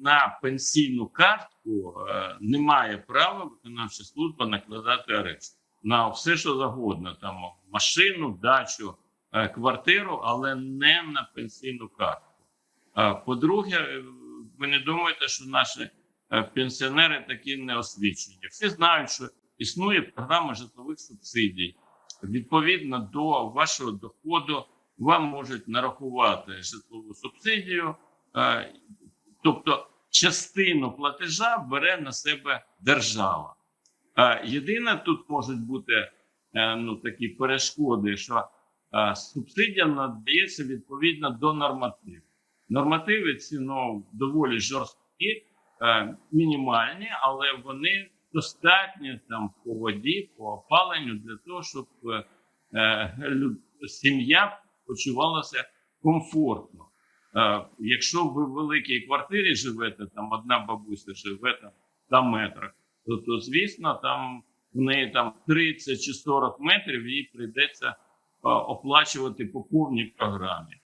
на пенсійну картку е, не має права виконавча служба накладати арешт на все, що завгодно, там машину, дачу, е, квартиру, але не на пенсійну картку. Е, По-друге, ви не думаєте, що наші пенсіонери такі неосвічені. Всі знають, що існує програма житлових субсидій. Відповідно до вашого доходу, вам можуть нарахувати житлову субсидію, тобто частину платежа бере на себе держава. Єдине, тут можуть бути е, ну, такі перешкоди, що е, субсидія надається відповідно до нормативів. Нормативи ці ну, доволі жорсткі, е, мінімальні, але вони достатні там по воді, по опаленню для того, щоб сім'я почувалася комфортно. Е, якщо ви в великій квартирі живете, там одна бабуся живе там 100 метрах, то, то звісно, там в неї там 30 чи 40 метрів їй прийдеться е, оплачувати по повній програмі.